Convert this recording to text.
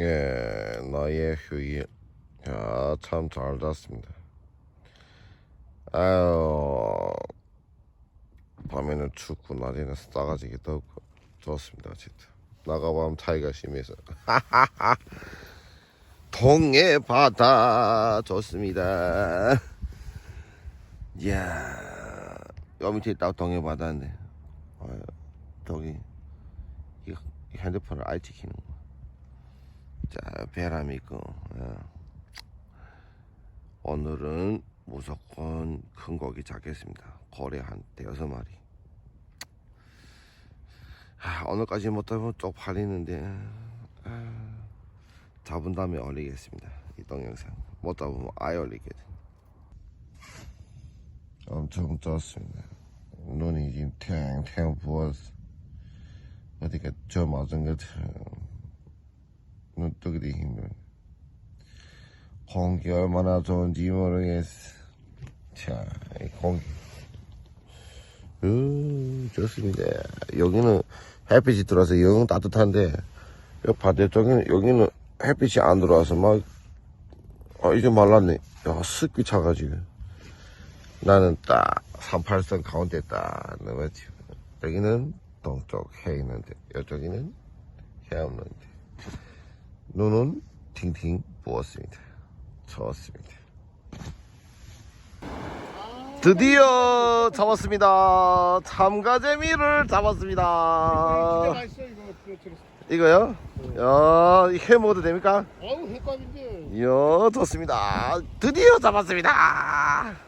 예, 나의 휴일. 야, 참잘 잤습니다. 아유, 밤에는 춥고 낮에는 싸가지게 덥고 좋습니다. 어쨌든 나가보면 차이가 심해서. 동해 바다 좋습니다. 이야, 여 밑에 딱 동해 바다인데, 어, 저기 이 핸드폰을 아이 찍히는 거. 자, 배람 있고. 예. 오늘은 무조건 큰 고기 잡겠습니다. 거래 한 대여섯 마리. 아, 오늘까지 못하면 쪽팔리는데 아, 잡은 다음에 올리겠습니다. 이 동영상 못 잡으면 아예 올리거든. 엄청 쪘습니다. 눈이 지금 탱탱 부었어. 어디가 저 맞은 것처럼 눈뜨기도 힘든. 공기 얼마나 좋은지 모르겠어. 자, 이 공기. 음, 좋습니다. 여기는 햇빛이 들어와서 영 따뜻한데, 여 반대쪽에는, 여기는 햇빛이 안 들어와서 막, 아, 이제 말랐네. 야, 습기 차가지고. 나는 딱, 38선 가운데 딱, 넣었지. 여기는 동쪽 해 있는데, 이쪽에는 해 없는데. 눈은 팅팅 부었습니다. 좋습니다. 드디어 잡았습니다. 참가재미를 잡았습니다. 맛있어 이거. 이거요? 야, 이회 먹어도 됩니까? 어우 햇감인데 이야, 좋습니다. 드디어 잡았습니다.